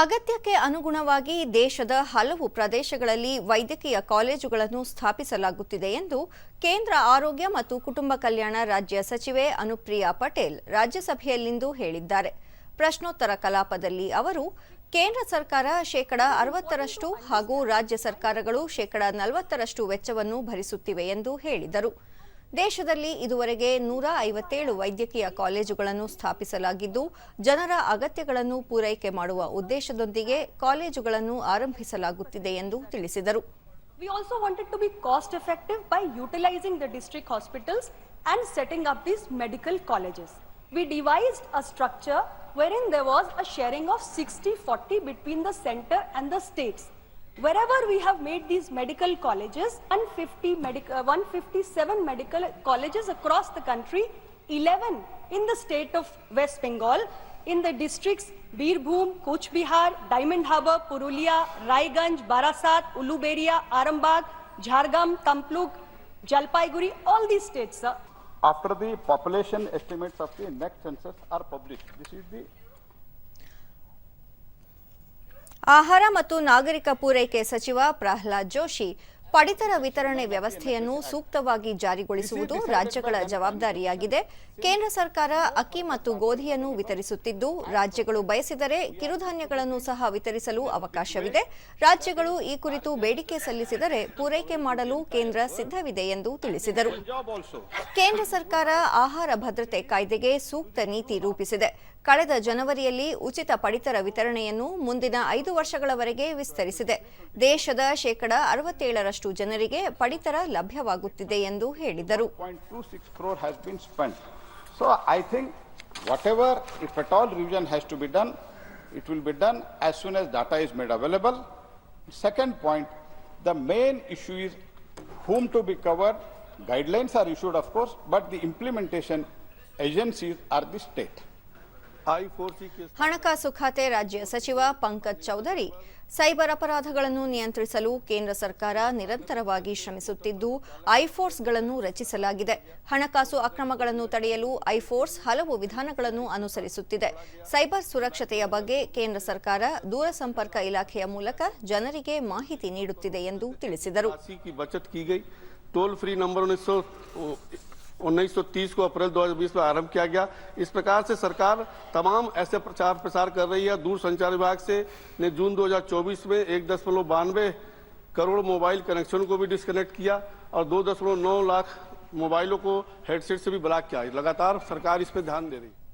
ಅಗತ್ಯಕ್ಕೆ ಅನುಗುಣವಾಗಿ ದೇಶದ ಹಲವು ಪ್ರದೇಶಗಳಲ್ಲಿ ವೈದ್ಯಕೀಯ ಕಾಲೇಜುಗಳನ್ನು ಸ್ಥಾಪಿಸಲಾಗುತ್ತಿದೆ ಎಂದು ಕೇಂದ್ರ ಆರೋಗ್ಯ ಮತ್ತು ಕುಟುಂಬ ಕಲ್ಯಾಣ ರಾಜ್ಯ ಸಚಿವೆ ಅನುಪ್ರಿಯಾ ಪಟೇಲ್ ರಾಜ್ಯಸಭೆಯಲ್ಲಿಂದು ಹೇಳಿದ್ದಾರೆ. ಪ್ರಶ್ನೋತ್ತರ ಕಲಾಪದಲ್ಲಿ ಅವರು, ಕೇಂದ್ರ ಸರ್ಕಾರ ಶೇಕಡ ಅರವತ್ತರಷ್ಟು ಹಾಗೂ ರಾಜ್ಯ ಸರ್ಕಾರಗಳು ಶೇಕಡ ನಲವತ್ತರಷ್ಟು ವೆಚ್ಚವನ್ನು ಭರಿಸುತ್ತಿವೆ ಎಂದು ಹೇಳಿದರು. ದೇಶದಲ್ಲಿ ಇದುವರೆಗೆ ನೂರ ಐವತ್ತೇಳು ವೈದ್ಯಕೀಯ ಕಾಲೇಜುಗಳನ್ನು ಸ್ಥಾಪಿಸಲಾಗಿದ್ದು ಜನರ ಅಗತ್ಯಗಳನ್ನು ಪೂರೈಕೆ ಮಾಡುವ ಉದ್ದೇಶದೊಂದಿಗೆ ಕಾಲೇಜುಗಳನ್ನು ಆರಂಭಿಸಲಾಗುತ್ತಿದೆ ಎಂದು ತಿಳಿಸಿದರು We also wanted to be cost effective by utilizing the district hospitals and setting up these medical colleges. We devised a structure wherein there was a sharing of 60 40 between the center and the states. Wherever we have made these medical colleges, 150 medic- uh, 157 medical colleges across the country, 11 in the state of West Bengal, in the districts Birbhum, Kuch Bihar, Diamond Harbour, Purulia, Raiganj, Barasat, Uluberia, Arambagh, Jhargam, Tampluk, Jalpaiguri, all these states, sir. after the population estimates of the next census are published. This is the ಆಹಾರ ಮತ್ತು ನಾಗರಿಕ ಪೂರೈಕೆ ಸಚಿವ ಪ್ರಹ್ಲಾದ್ ಜೋಶಿ, ಪಡಿತರ ವಿತರಣೆ ವ್ಯವಸ್ಥೆಯನ್ನು ಸೂಕ್ತವಾಗಿ ಜಾರಿಗೊಳಿಸುವುದು ರಾಜ್ಯಗಳ ಜವಾಬ್ದಾರಿಯಾಗಿದೆ. ಕೇಂದ್ರ ಸರ್ಕಾರ ಅಕ್ಕಿ ಮತ್ತು ಗೋಧಿಯನ್ನು ವಿತರಿಸುತ್ತಿದ್ದು, ರಾಜ್ಯಗಳು ಬಯಸಿದರೆ ಕಿರುಧಾನ್ಯಗಳನ್ನು ಸಹ ವಿತರಿಸಲು ಅವಕಾಶವಿದೆ. ರಾಜ್ಯಗಳು ಈ ಕುರಿತು ಬೇಡಿಕೆ ಸಲ್ಲಿಸಿದರೆ ಪೂರೈಕೆ ಮಾಡಲು ಕೇಂದ್ರ ಸಿದ್ಧವಿದೆ ಎಂದು ತಿಳಿಸಿದರು. ಕೇಂದ್ರ ಸರ್ಕಾರ ಆಹಾರ ಭದ್ರತೆ ಕಾಯ್ದೆಗೆ ಸೂಕ್ತ ನೀತಿ ರೂಪಿಸಿದೆ. ಕಳೆದ ಜನವರಿಯಲ್ಲಿ ಉಚಿತ ಪಡಿತರ ವಿತರಣೆಯನ್ನು ಮುಂದಿನ ಐದು ವರ್ಷಗಳವರೆಗೆ ವಿಸ್ತರಿಸಿದೆ ದೇಶದ ಶೇಕಡ ಅರವತ್ತೇಳರಷ್ಟು ಜನರಿಗೆ ಪಡಿತರ ಲಭ್ಯವಾಗುತ್ತಿದೆ ಎಂದು ಹೇಳಿದರು 0.26 crore has been spent. So I think whatever, if at all revision has to be done, it will be done as soon as data is made available. Second point, the main issue is whom to be covered. Guidelines are issued, of course, but the implementation agencies are the state. ಹಣಕಾಸು ಖಾತೆ ರಾಜ್ಯ ಸಚಿವ Pankaj Chaudhary cyber ಅಪರಾಧಗಳನ್ನು ನಿಯಂತ್ರಿಸಲು ಕೇಂದ್ರ ಸರ್ಕಾರ ನಿರಂತರವಾಗಿ ಶ್ರಮಿಸುತ್ತಿದ್ದು, ಐಫೋರ್ಸ್ಗಳನ್ನು ರಚಿಸಲಾಗಿದೆ. ಹಣಕಾಸು ಅಕ್ರಮಗಳನ್ನು ತಡೆಯಲು ಐಫೋರ್ಸ್ ಹಲವು ವಿಧಾನಗಳನ್ನು ಅನುಸರಿಸುತ್ತಿದೆ. ಸೈಬರ್ ಸುರಕ್ಷತೆಯ ಬಗ್ಗೆ ಕೇಂದ್ರ ಸರ್ಕಾರ ದೂರಸಂಪರ್ಕ ಇಲಾಖೆಯ ಮೂಲಕ ಜನರಿಗೆ ಮಾಹಿತಿ ನೀಡುತ್ತಿದೆ ಎಂದು ತಿಳಿಸಿದರು. राशि की बचत की गई टोल फ्री नंबर उन्नीस सौ उन्नीस सौ तीस को अप्रैल 2020 में आरंभ किया गया। इस प्रकार से सरकार तमाम ऐसे प्रचार प्रसार कर रही है। दूर संचार विभाग से ने जून 2024 में एक दशमलव बानवे करोड़ मोबाइल कनेक्शन को भी डिस्कनेक्ट किया और दो दशमलव नौ लाख मोबाइलों को हेडसेट से भी ब्लॉक किया। लगातार सरकार इस पर ध्यान दे रही है।